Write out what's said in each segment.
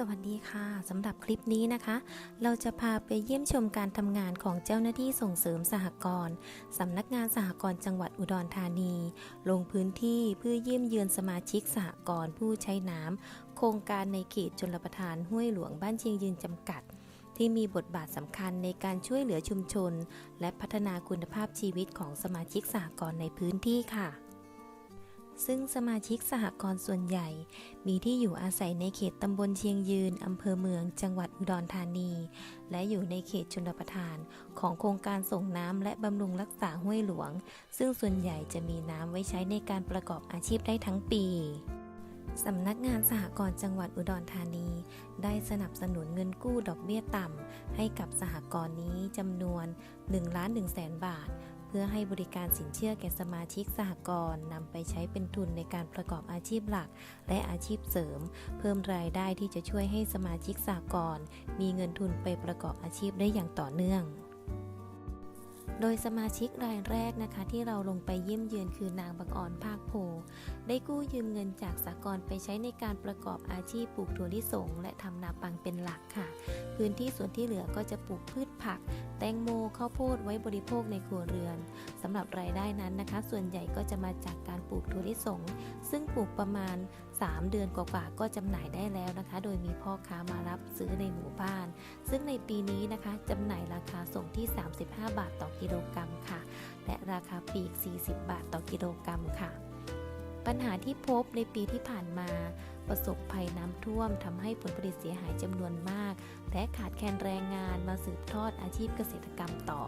สวัสดีค่ะสำหรับคลิปนี้นะคะ เราจะพาไปเยี่ยมชมการทำงานของเจ้าหน้าที่ส่งเสริมสหกรณ์สำนักงานสหกรณ์จังหวัดอุดรธานี ลงพื้นที่เพื่อเยี่ยมเยือนสมาชิกสหกรณ์ผู้ใช้น้ำโครงการในเขตชนประทานห้วยหลวงบ้านเชียงยืนจำกัด ที่มีบทบาทสำคัญในการช่วยเหลือชุมชน และพัฒนาคุณภาพชีวิตของสมาชิกสหกรณ์ในพื้นที่ค่ะ ซึ่งสมาชิกสหกรณ์ส่วนใหญ่ มีที่อยู่อาศัยในเขตตำบลเชียงยืน อำเภอเมือง จังหวัดอุดรธานี และอยู่ในเขตชนประทาน ของโครงการส่งน้ำและบำรุงรักษาห้วยหลวง ซึ่งส่วนใหญ่จะมีน้ำไว้ใช้ในการประกอบอาชีพได้ทั้งปีสำนักงานสหกรณ์จังหวัดอุดรธานี ได้สนับสนุนเงินกู้ดอกเบี้ยต่ำ ให้กับสหกรณ์นี้จำนวน1ล้าน1แสนบาท พื่อให้บริการสินเชื่อแก่สมาชิกสหกรณ์นำไปใช้เป็นทุนในการประกอบอาชีพหลัก และอาชีพเสริม เพิ่มรายได้ที่จะช่วยให้สมาชิกสหกรณ์มีเงินทุนไปประกอบอาชีพได้อย่างต่อเนื่อง โดยสมาชิกรายแรกนะคะ ที่เราลงไปเยี่ยมเยือนคือนางบังอ่อนภาคโพ ได้กู้ยืมเงินจากสากรไปใช้ในการประกอบอาชีพปลูกถั่วลิสง และทำนาปังเป็นหลักค่ะ พื้นที่ส่วนที่เหลือก็จะปลูกพืชผัก แตงโมข้าวโพดไว้บริโภคในครัวเรือนำหรับรายได้นั้นนะคะ ส่วนใหญ่ก็จะมาจากการปลูกถั่วลิสง ซึ่งปลูกประมาณ 3 เดือนกว่าๆก็จำหน่ายได้แล้วนะคะ โดยมีพ่อค้ามารับซื้อในหมู่บ้าน ซึ่งในปีนี้นะคะจำหน่ายราคาส่งที่ 35 บาทต่อกิโลกรัมค่ะ และราคาปลีก 40 บาทต่อกิโลกรัมค่ะ ปัญหาที่พบในปีที่ผ่านมาประสบภัยน้ำท่วมทำให้ผลผลิตเสียหายจำนวนมาก และขาดแคลนแรงงานมาสืบทอดอาชีพเกษตรกรรมต่อ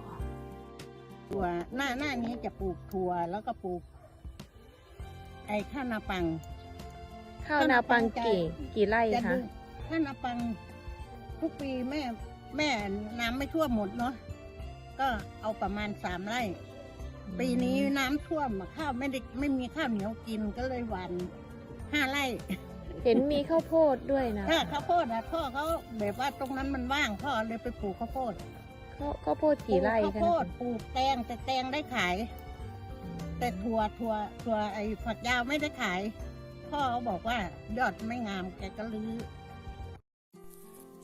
ถั่วหน้าหน้านี้จะปลูกถั่วแล้วก็ปลูก ไอ้ข้าวนาปัง ข้าวนาปังกี่กี่ไร่จะคะดูข้าวนาปังทุกปีแม่ แม่น้ำไม่ท่วมหมดเนาะก็เอาประมาณสามไร่ ปีนี้น้ำท่วมข้าวไม่ได้ไม่มีข้าวเหนียวกินก็เลยหวันห้าไร่ เห็นมีข้าวโพดด้วยนะ ถ้าข้าวโพดอะพ่อเขาแบบว่าตรงนั้นมันว่างพ่อเลยไปปลูกข้าวโพด ข้าวข้าวโพดกี่ไร่ปลูกคะข้าวโพดปลูกแตงแต่แตงได้ขาย แต่ถั่วถั่วถั่วไอ้ฝักยาวไม่ได้ขาย พ่อเขาบอกว่ายอดไม่งามแกก็ลื้อ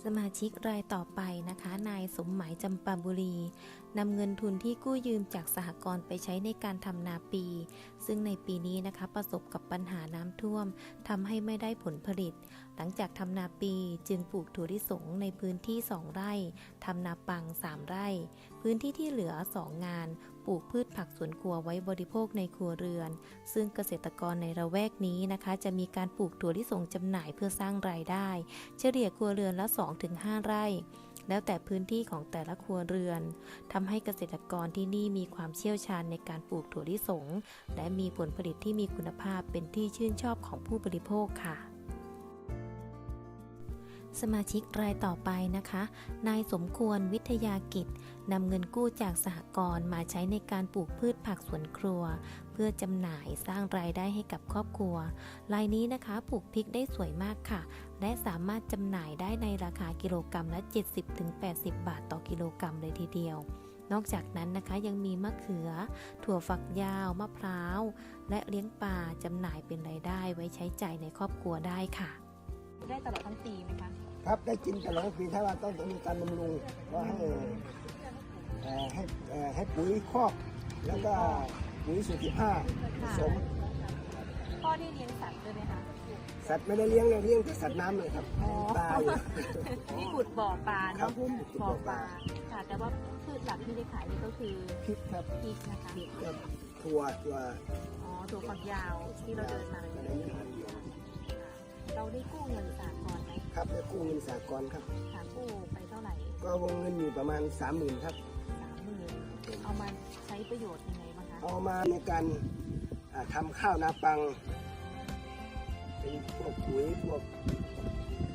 สมาชิกรายต่อไปนะคะ นายสมหมายจำปาบุรี นำเงินทุนที่กู้ยืมจากสหกรณ์ไปใช้ในการทำนาปี ซึ่งในปีนี้นะคะประสบกับปัญหาน้ำท่วมทำให้ไม่ได้ผลผลิต หลังจากทำนาปีจึงปลูกถั่วลิสงในพื้นที่ 2 ไร่ทำนาปัง 3 ไร่ พื้นที่ที่เหลือ 2 งาน ปลูกพืชผักสวนครัวไว้บริโภคในครัวเรือน ซึ่งเกษตรกรในระแวกนี้นะคะ จะมีการปลูกถั่วลิสงจำหน่ายเพื่อสร้างรายได้ เฉลี่ยครัวเรือนละ 2-5 ไร่ แล้วแต่พื้นที่ของแต่ละครัวเรือนทำให้เกษตรกรที่นี่มีความเชี่ยวชาญในการปลูกถั่วลิสง และมีผลผลิตที่มีคุณภาพเป็นที่ชื่นชอบของผู้บริโภคค่ะ สมาชิกรายต่อไปนะคะ นายสมควรวิทยากิจนำเงินกู้จากสหกรณ์มาใช้ในการปลูกพืชผักสวนครัว เพื่อจำหน่ายสร้างรายได้ให้กับครอบครัว รายนี้นะคะปลูกพริกได้สวยมากค่ะ และสามารถจำหน่ายได้ในราคากิโลกรรัมละ 70-80 บาทต่อกิโลกรรัมเลยทีเดียวนอกจากนั้นนะคะยังมีมะเขือ ถั่วฝักยาว มะพร้าว และเลี้ยงปลาจำหน่ายเป็นรายได้ไว้ใช้ใจ่ายในครอบครัวได้ค่ะ ได้ตลอดทั้งปีไหมคะ ครับได้กินตลอดปีถ้าว่าต้องมีการบำรุงก็ให้เอ่อให้เอ่อให้ปุ๋ยคอกแล้วก็ปุ๋ยสูตรที่ห้าผสมพ่อที่เลี้ยงสัตว์ด้วยไหมคะสัตว์ไม่ได้เลี้ยงเลยเลี้ยงแต่สัตว์น้ำเลยครับอ๋อปลาอยู่ที่ขุดบ่อปลาครับเนาะผมบ่อปลาค่ะแต่ว่าพืชหลักที่ได้ขายนี่ก็คือพริกครับพริกนะคะพริกครับถั่วถั่วอ๋อถั่วฝักยาวที่เราเดินมาเลยค่ะเราได้กู้เงินสากลไหม ครับแล้วกู้เงินสากลครับค่ะกู้ไปเท่าไหร่ก็วงเงินอยู่ประมาณสามหมื่นครับสามหมื่นเอามาใช้ประโยชน์ยังไงบ้างคะเอามาในการอ่าทำข้าวนาปังเป็นพวกปุ๋ยพวก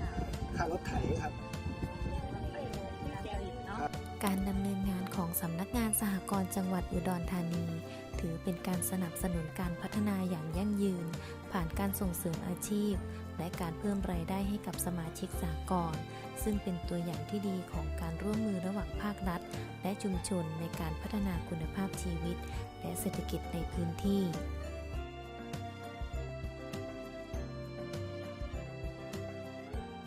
ค่ะข้าวรถไถครับการผลิตเนาะ การดำเนินงานของสำนักงานสหกรณ์จังหวัดอุดรธานี ถือเป็นการสนับสนุนการพัฒนาอย่างยั่งยืน ผ่านการส่งเสริมอาชีพ และการเพิ่มรายได้ให้กับสมาชิกสากลซึ่งเป็นตัวอย่างที่ดีของการร่วมมือระหว่างภาครัฐ และชุมชนในการพัฒนาคุณภาพชีวิต และเศรษฐกิจในพื้นที่